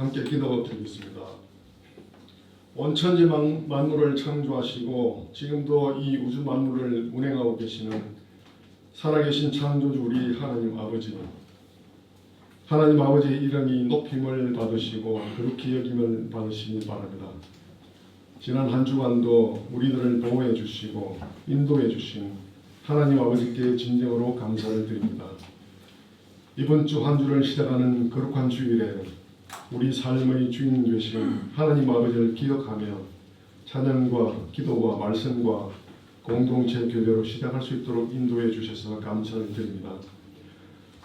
함께 기도 드리겠습니다. 온천지 만- 만물을 창조하시고 지금도 이 우주 만물을 운행하고 계시는 살아계신 창조주 우리 하나님 아버지 하나님 아버지의 이름이 높임을 받으시고 그렇게 여김을 받으시기 바랍니다. 지난 한 주간도 우리들을 보호해 주시고 인도해 주신 하나님 아버지께 진정으로 감사를 드립니다. 이번 주 한 주를 시작하는 거룩한 주일에 우리 삶의 주인 되신 하나님 아버지를 기억하며 찬양과 기도와 말씀과 공동체 교제로 시작할 수 있도록 인도해 주셔서 감사를 드립니다.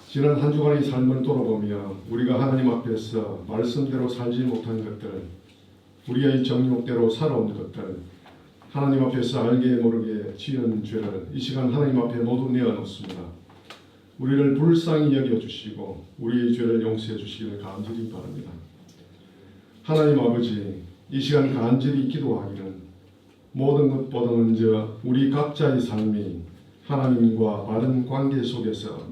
지난 한 주간의 삶을 돌아보며 우리가 하나님 앞에서 말씀대로 살지 못한 것들, 우리의 정욕대로 살아온 것들, 하나님 앞에서 알게 모르게 지은 죄를 이 시간 하나님 앞에 모두 내어놓습니다. 우리를 불쌍히 여겨 주시고 우리의 죄를 용서해 주시기를 간절히 바랍니다. 하나님 아버지, 이 시간 간절히 기도하기는 모든 것보다 먼저 우리 각자의 삶이 하나님과 바른 관계 속에서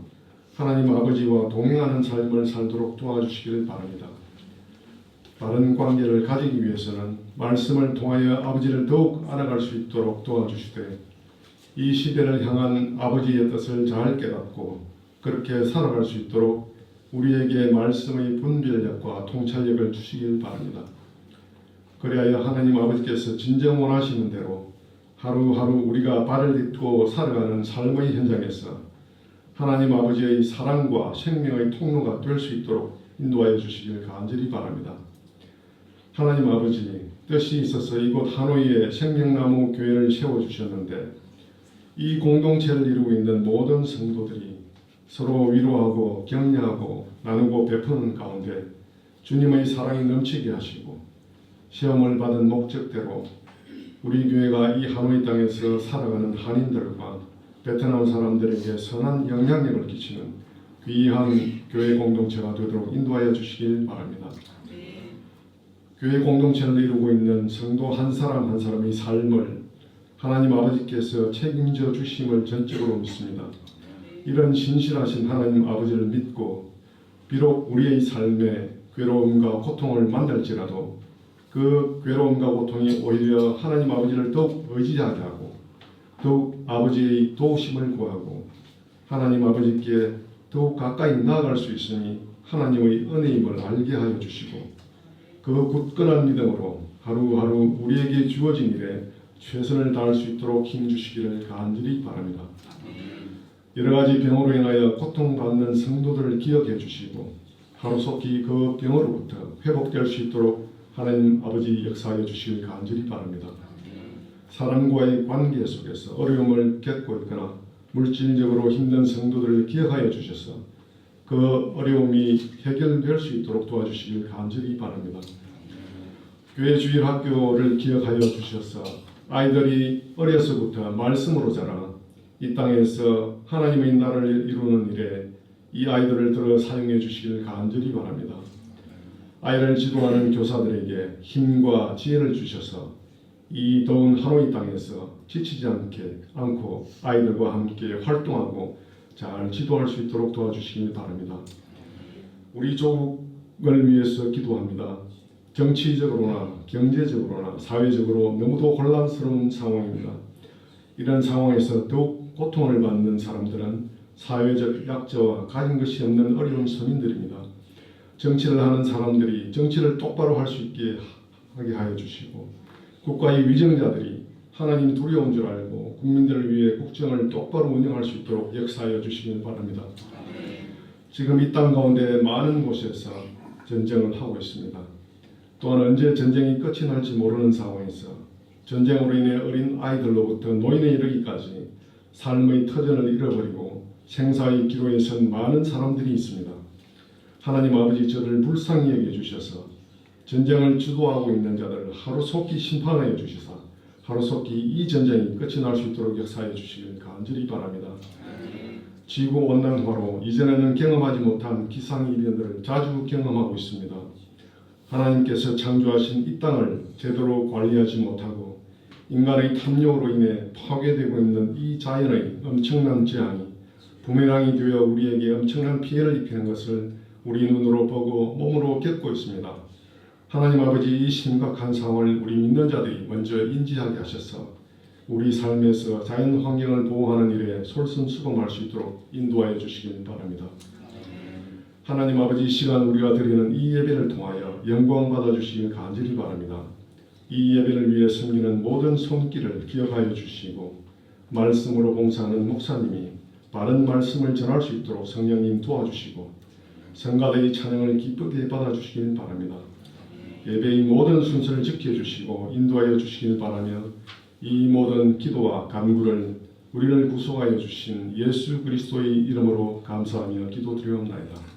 하나님 아버지와 동행하는 삶을 살도록 도와주시기를 바랍니다. 바른 관계를 가지기 위해서는 말씀을 통하여 아버지를 더욱 알아갈 수 있도록 도와주시되 이 시대를 향한 아버지의 뜻을 잘 깨닫고 그렇게 살아갈 수 있도록 우리에게 말씀의 분별력과 통찰력을 주시길 바랍니다. 그리하여 하나님 아버지께서 진정 원하시는 대로 하루하루 우리가 발을 딛고 살아가는 삶의 현장에서 하나님 아버지의 사랑과 생명의 통로가 될 수 있도록 인도하여 주시길 간절히 바랍니다. 하나님 아버지 뜻이 있어서 이곳 하노이에 생명나무 교회를 세워 주셨는데 이 공동체를 이루고 있는 모든 성도들이 서로 위로하고 격려하고 나누고 베푸는 가운데 주님의 사랑이 넘치게 하시고 시험을 받은 목적대로 우리 교회가 이 하노이 땅에서 살아가는 한인들과 베트남 사람들에게 선한 영향력을 끼치는 귀한 교회 공동체가 되도록 인도하여 주시길 바랍니다. 교회 공동체를 이루고 있는 성도 한 사람 한 사람의 삶을 하나님 아버지께서 책임져 주심을 전적으로 믿습니다. 이런 신실하신 하나님 아버지를 믿고 비록 우리의 삶에 괴로움과 고통을 만날지라도 그 괴로움과 고통이 오히려 하나님 아버지를 더욱 의지하게 하고 더욱 아버지의 도우심을 구하고 하나님 아버지께 더욱 가까이 나아갈 수 있으니 하나님의 은혜임을 알게 하여 주시고 그 굳건한 믿음으로 하루하루 우리에게 주어진 일에 최선을 다할 수 있도록 힘 주시기를 간절히 바랍니다. 여러 가지 병으로 인하여 고통받는 성도들을 기억해 주시고 하루속히 그 병으로부터 회복될 수 있도록 하나님 아버지 역사하여 주시길 간절히 바랍니다. 사람과의 관계 속에서 어려움을 겪고 있거나 물질적으로 힘든 성도들을 기억하여 주셔서 그 어려움이 해결될 수 있도록 도와주시길 간절히 바랍니다. 교회 주일 학교를 기억하여 주셔서 아이들이 어려서부터 말씀으로 자라 이 땅에서 하나님의 나라를 이루는 일에 이 아이들을 들어 사용해 주시길 간절히 바랍니다. 아이를 지도하는 교사들에게 힘과 지혜를 주셔서 이 더운 하노이 땅에서 지치지 않게 않고 아이들과 함께 활동하고 잘 지도할 수 있도록 도와주시길 바랍니다. 우리 조국을 위해서 기도합니다. 정치적으로나 경제적으로나 사회적으로 너무도 혼란스러운 상황입니다. 이런 상황에서 더욱 고통을 받는 사람들은 사회적 약자와 가진 것이 없는 어려운 서민들입니다. 정치를 하는 사람들이 정치를 똑바로 할 수 있게 하게 하여 주시고 국가의 위정자들이 하나님 두려운 줄 알고 국민들을 위해 국정을 똑바로 운영할 수 있도록 역사하여 주시길 바랍니다. 지금 이 땅 가운데 많은 곳에서 전쟁을 하고 있습니다. 또한 언제 전쟁이 끝이 날지 모르는 상황에서 전쟁으로 인해 어린 아이들로부터 노인에 이르기까지 삶의 터전을 잃어버리고 생사의 기로에 선 많은 사람들이 있습니다. 하나님 아버지 저를 불쌍히 여겨 주셔서 전쟁을 주도하고 있는 자들을 하루속히 심판하여 주시사 하루속히 이 전쟁이 끝이 날 수 있도록 역사해 주시길 간절히 바랍니다. 지구 온난화로 이전에는 경험하지 못한 기상 이변들을 자주 경험하고 있습니다. 하나님께서 창조하신 이 땅을 제대로 관리하지 못하고 인간의 탐욕으로 인해 파괴되고 있는 이 자연의 엄청난 재앙이 부메랑이 되어 우리에게 엄청난 피해를 입히는 것을 우리 눈으로 보고 몸으로 겪고 있습니다. 하나님 아버지 이 심각한 상황을 우리 믿는 자들이 먼저 인지하게 하셔서 우리 삶에서 자연 환경을 보호하는 일에 솔선수범할 수 있도록 인도하여 주시길 바랍니다. 하나님 아버지 이 시간 우리가 드리는 이 예배를 통하여 영광 받아 주시길 간절히 바랍니다. 이 예배를 위해 섬기는 모든 손길을 기억하여 주시고 말씀으로 봉사하는 목사님이 바른 말씀을 전할 수 있도록 성령님 도와주시고 성가대의 찬양을 기쁘게 받아주시길 바랍니다. 예배의 모든 순서를 지켜주시고 인도하여 주시길 바라며 이 모든 기도와 간구를 우리를 구속하여 주신 예수 그리스도의 이름으로 감사하며 기도드리옵나이다.